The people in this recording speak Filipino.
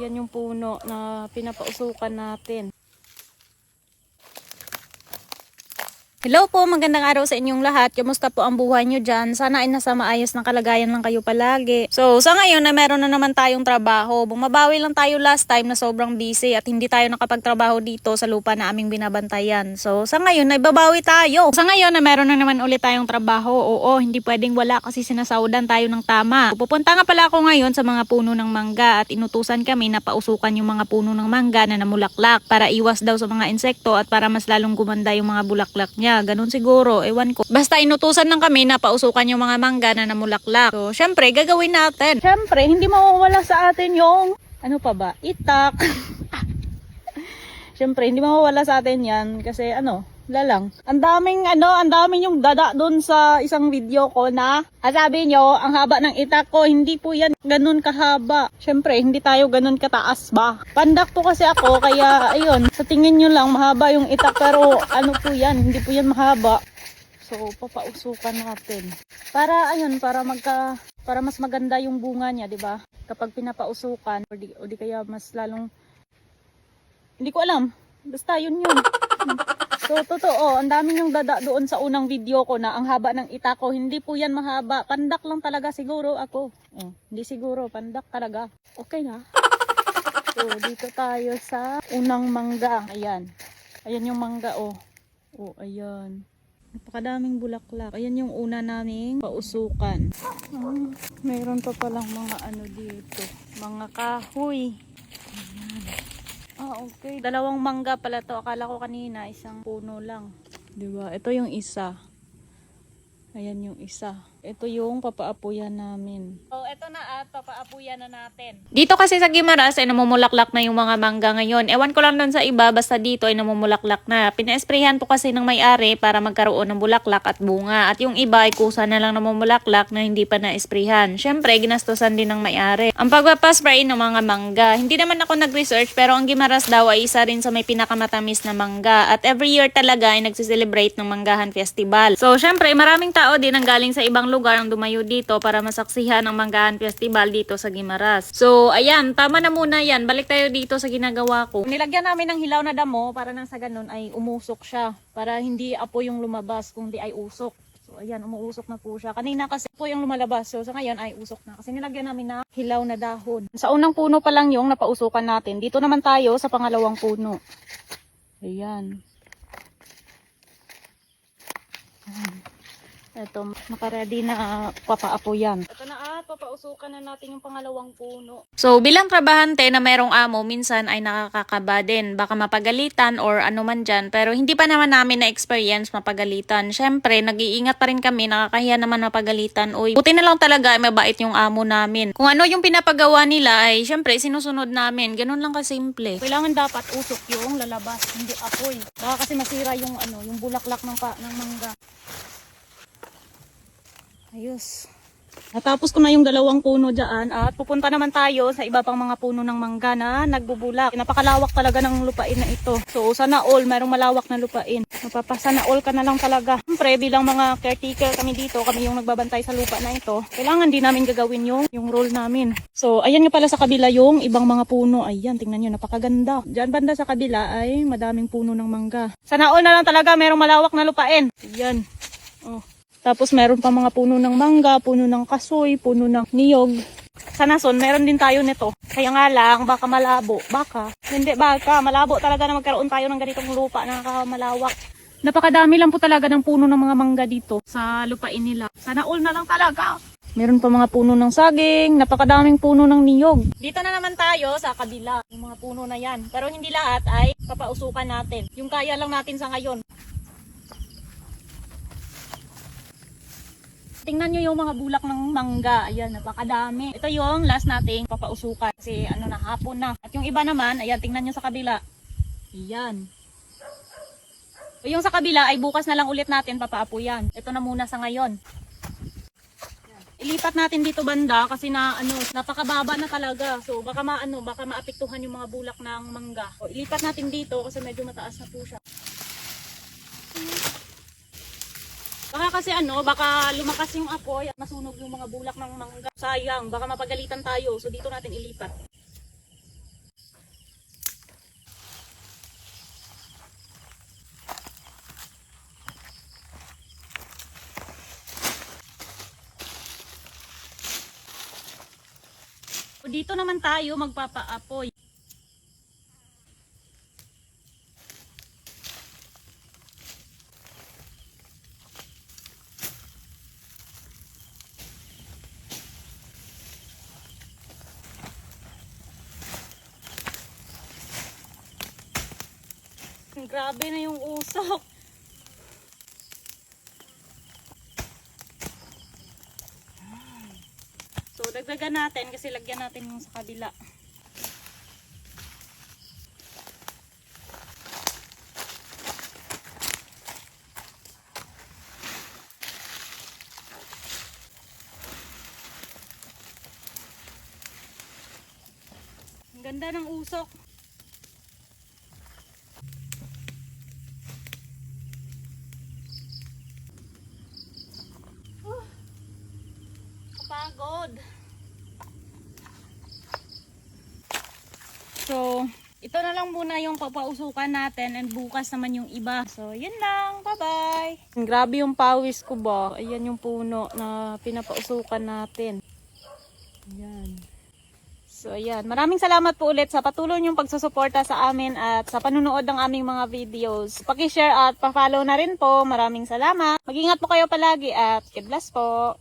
Ayan yung puno na pinapausukan natin. Hello po, magandang araw sa inyong lahat. Kamusta po ang buhay nyo dyan? Sana ay nasa maayos ng kalagayan lang kayo palagi. So, sa ngayon na meron na naman tayong trabaho. Bumabawi lang tayo last time na sobrang busy at hindi tayo nakapagtrabaho dito sa lupa na aming binabantayan. So, sa ngayon na ibabawi tayo. Sa ngayon na meron na naman ulit tayong trabaho. Oo, hindi pwedeng wala kasi sinasaudan tayo ng tama. Pupunta nga pala ako ngayon sa mga puno ng mangga at inutusan kami na pausukan yung mga puno ng mangga na namulaklak para iwas daw sa mga insekto at para mas lalong gumanda yung mga bulaklak niya. Ganun siguro, ewan ko. Basta inutusan lang kami na pausukan yung mga mangga na namulaklak. So, syempre, gagawin natin. Syempre, hindi mawawala sa atin yung, ano pa ba, itak. syempre, hindi mawawala sa atin yan kasi ano, wala lang. Ang daming ano, ang daming yung dada doon sa isang video ko na ah, sabi nyo, ang haba ng itak ko, hindi po yan ganun kahaba. Syempre, hindi tayo ganun kataas ba? Pandak po kasi ako, kaya ayun, sa tingin nyo lang mahaba yung itak pero ano po yan, hindi po yan mahaba. So, papausukan natin. Para ayun, para magka para mas maganda yung bunga niya, 'di ba? Kapag pinapausukan o di, o di kaya mas lalong hindi ko alam. Basta yun yun. So, totoo, ang dami yung dada doon sa unang video ko na ang haba ng ita ko. Hindi po yan mahaba. Pandak lang talaga siguro ako. Oh, hindi siguro, pandak talaga. Okay na. So, dito tayo sa unang mangga. Ayan. Ayan yung mangga, oh. Oh, ayan. Napakadaming bulaklak. Ayan yung una naming pausukan. Ah, mayroon pa palang mga ano dito. Mga kahoy. Ah, okay. Dalawang mangga pala to. Akala ko kanina isang puno lang. ba? Ito yung isa. Ayan yung isa. Ito yung papaapuyan namin. So, ito na at papaapuyan na natin. Dito kasi sa Gimaras ay namumulaklak na yung mga mangga ngayon. Ewan ko lang doon sa iba, basta dito ay namumulaklak na. Pina-sprayhan po kasi ng may-ari para magkaroon ng bulaklak at bunga. At yung iba ay kusa na lang namumulaklak na hindi pa na-sprayhan. Syempre, ginastosan din ng may-ari. Ang pagpapaspray ng mga mangga. Hindi naman ako nag-research pero ang Gimaras daw ay isa rin sa may pinakamatamis na mangga. At every year talaga ay nagsiselebrate ng Manggahan Festival. So, syempre, maraming tao din ang galing sa ibang lugar ang dumayo dito para masaksihan ang Manggahan Festival dito sa Gimaras. So, ayan, tama na muna yan. Balik tayo dito sa ginagawa ko. Nilagyan namin ng hilaw na damo para nang sa ganun ay umusok siya. Para hindi apo yung lumabas kung di ay usok. So, ayan, umuusok na po siya. Kanina kasi po yung lumalabas. So, sa ngayon ay usok na. Kasi nilagyan namin na hilaw na dahon. Sa unang puno pa lang yung napausukan natin. Dito naman tayo sa pangalawang puno. Ayan. Ito, nakaready na uh, papaapo yan. Ito na at papausukan na natin yung pangalawang puno. So, bilang trabahante na merong amo, minsan ay nakakakaba din. Baka mapagalitan or ano man dyan. Pero hindi pa naman namin na-experience mapagalitan. Siyempre, nag-iingat pa rin kami. Nakakahiya naman mapagalitan. Uy, buti na lang talaga ay mabait yung amo namin. Kung ano yung pinapagawa nila ay siyempre sinusunod namin. Ganun lang kasimple. Kailangan dapat usok yung lalabas, hindi apoy. Baka kasi masira yung ano, yung bulaklak ng, pa, ng mangga. Ayos. Natapos ko na yung dalawang puno dyan at pupunta naman tayo sa iba pang mga puno ng mangga na nagbubulak. Napakalawak talaga ng lupain na ito. So sana all, mayroong malawak na lupain. Mapapasana all ka na lang talaga. Siyempre bilang mga caretaker kami dito, kami yung nagbabantay sa lupa na ito. Kailangan din namin gagawin yung, yung role namin. So ayan nga pala sa kabila yung ibang mga puno. Ayan, tingnan nyo, napakaganda. Diyan banda sa kabila ay madaming puno ng mangga. Sana all na lang talaga mayroong malawak na lupain. Ayan. Oh. Tapos meron pa mga puno ng mangga, puno ng kasoy, puno ng niyog. Sa Nason, meron din tayo nito. Kaya nga lang, baka malabo. Baka. Hindi, baka. Malabo talaga na magkaroon tayo ng ganitong lupa na malawak. Napakadami lang po talaga ng puno ng mga mangga dito sa lupain nila. Sana all na lang talaga. Meron pa mga puno ng saging, napakadaming puno ng niyog. Dito na naman tayo sa kabila, yung mga puno na yan. Pero hindi lahat ay papausukan natin. Yung kaya lang natin sa ngayon. Tingnan nyo yung mga bulak ng mangga. Ayan, napakadami. Ito yung last nating papausukan. Kasi ano na, hapon na. At yung iba naman, ayan, tingnan nyo sa kabila. Ayan. Yung sa kabila ay bukas na lang ulit natin papaapo yan. Ito na muna sa ngayon. Ilipat natin dito banda kasi na ano, napakababa na talaga. So baka maano, baka maapektuhan yung mga bulak ng mangga. O, ilipat natin dito kasi medyo mataas na po siya. kasi ano, baka lumakas yung apoy at masunog yung mga bulak ng mangga. Sayang, baka mapagalitan tayo. So dito natin ilipat. Dito naman tayo magpapaapoy. Grabe na yung usok. So, dagdagan natin kasi lagyan natin yung sa kabila. Ang ganda ng usok. Oh, kapagod. So, ito na lang muna yung papausukan natin and bukas naman yung iba. So, yun lang. Bye-bye. Grabe yung pawis ko ba. Ayan yung puno na pinapausukan natin. Ayan. So, ayan. Maraming salamat po ulit sa patuloy niyong pagsusuporta sa amin at sa panunood ng aming mga videos. Paki-share at pa-follow na rin po. Maraming salamat. Mag-ingat po kayo palagi at God bless po.